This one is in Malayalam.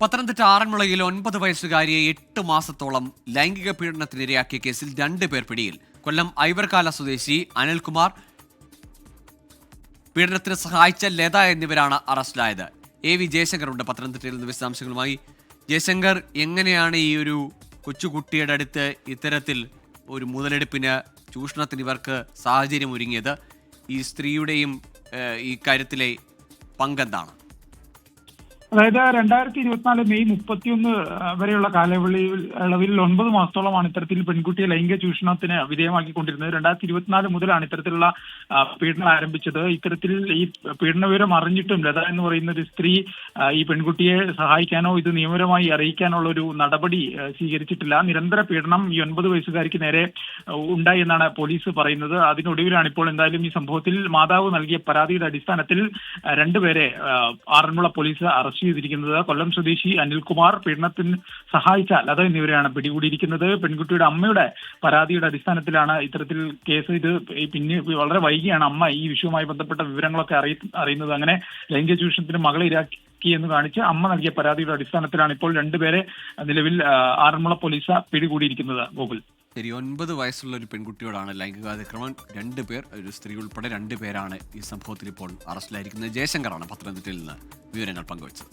പത്തനംതിട്ട ആറന്മുളയിൽ ഒൻപത് വയസ്സുകാരിയെ എട്ട് മാസത്തോളം ലൈംഗിക പീഡനത്തിനിരയാക്കിയ കേസിൽ രണ്ട് പേർ പിടിയിൽ. കൊല്ലം ഐവർകാല സ്വദേശി അനിൽകുമാർ പീഡനത്തിന് സഹായിച്ച ലത എന്നിവരാണ് അറസ്റ്റിലായത്. എ വി ജയശങ്കറുണ്ട് പത്തനംതിട്ടയിൽ നിന്ന് വിശദാംശങ്ങളുമായി. ജയശങ്കർ എങ്ങനെയാണ് ഈ ഒരു കൊച്ചുകുട്ടിയുടെ അടുത്ത് ഇത്തരത്തിൽ ഒരു മുതലെടുപ്പിന് ചൂഷണത്തിന് ഇവർക്ക് സാഹചര്യം ഒരുങ്ങിയത് ഈ സ്ത്രീയുടെയും ഈ കാര്യത്തിലെ പങ്കെന്താണ്? അതായത് രണ്ടായിരത്തി ഇരുപത്തിനാല് മെയ് മുപ്പത്തിയൊന്ന് വരെയുള്ള കാലയളവിൽ അളവിൽ ഒൻപത് മാസത്തോളമാണ് ഇത്തരത്തിൽ പെൺകുട്ടിയെ ലൈംഗിക ചൂഷണത്തിന് വിധേയമാക്കിക്കൊണ്ടിരുന്നത്. രണ്ടായിരത്തി ഇരുപത്തിനാല് മുതലാണ് ഇത്തരത്തിലുള്ള പീഡനം ആരംഭിച്ചത്. ഇത്തരത്തിൽ ഈ പീഡന വിവരം അറിഞ്ഞിട്ടും ലത എന്ന് പറയുന്ന ഒരു സ്ത്രീ ഈ പെൺകുട്ടിയെ സഹായിക്കാനോ ഇത് നിയമപരമായി അറിയിക്കാനുള്ള ഒരു നടപടി സ്വീകരിച്ചിട്ടില്ല. നിരന്തര പീഡനം ഈ ഒൻപത് വയസ്സുകാരിക്ക് നേരെ ഉണ്ടായി എന്നാണ് പോലീസ് പറയുന്നത്. അതിനൊടുവിലാണ് ഇപ്പോൾ എന്തായാലും ഈ സംഭവത്തിൽ മാതാവ് നൽകിയ പരാതിയുടെ അടിസ്ഥാനത്തിൽ രണ്ടുപേരെ ആറന്മുള പോലീസ് അറസ്റ്റ് ചെയ്തിരിക്കുന്നത് കൊല്ലം സ്വദേശി അനിൽകുമാർ പീഡനത്തിന് സഹായിച്ച ലത എന്നിവരെയാണ് പിടികൂടിയിരിക്കുന്നത്. പെൺകുട്ടിയുടെ അമ്മയുടെ പരാതിയുടെ അടിസ്ഥാനത്തിലാണ് ഇത്തരത്തിൽ കേസ്. ഇത് പിന്നെ വളരെ വൈകിയാണ് അമ്മ ഈ വിഷയവുമായി ബന്ധപ്പെട്ട വിവരങ്ങളൊക്കെ അറിയ അറിയുന്നത്. അങ്ങനെ ലൈംഗിക ചൂഷണത്തിന് മകളെ ഇരാക്കി എന്ന് കാണിച്ച് അമ്മ നൽകിയ പരാതിയുടെ അടിസ്ഥാനത്തിലാണ് ഇപ്പോൾ രണ്ടുപേരെ നിലവിൽ ആറന്മുള പോലീസ് പിടികൂടിയിരിക്കുന്നത് ഗോകുൽ. ശരി ഒൻപത് വയസ്സുള്ള ഒരു പെൺകുട്ടിയോടാണ് ലൈംഗികാതിക്രമം രണ്ട് പേർ ഒരു സ്ത്രീ ഉൾപ്പെടെ രണ്ട് പേരാണ് ഈ സംഭവത്തിൽ ഇപ്പോൾ അറസ്റ്റിലായിരിക്കുന്നത്. ജയശങ്കറാണ് പത്തനംതിട്ടയിൽ നിന്ന് വിവരങ്ങൾ പങ്കുവച്ചത്.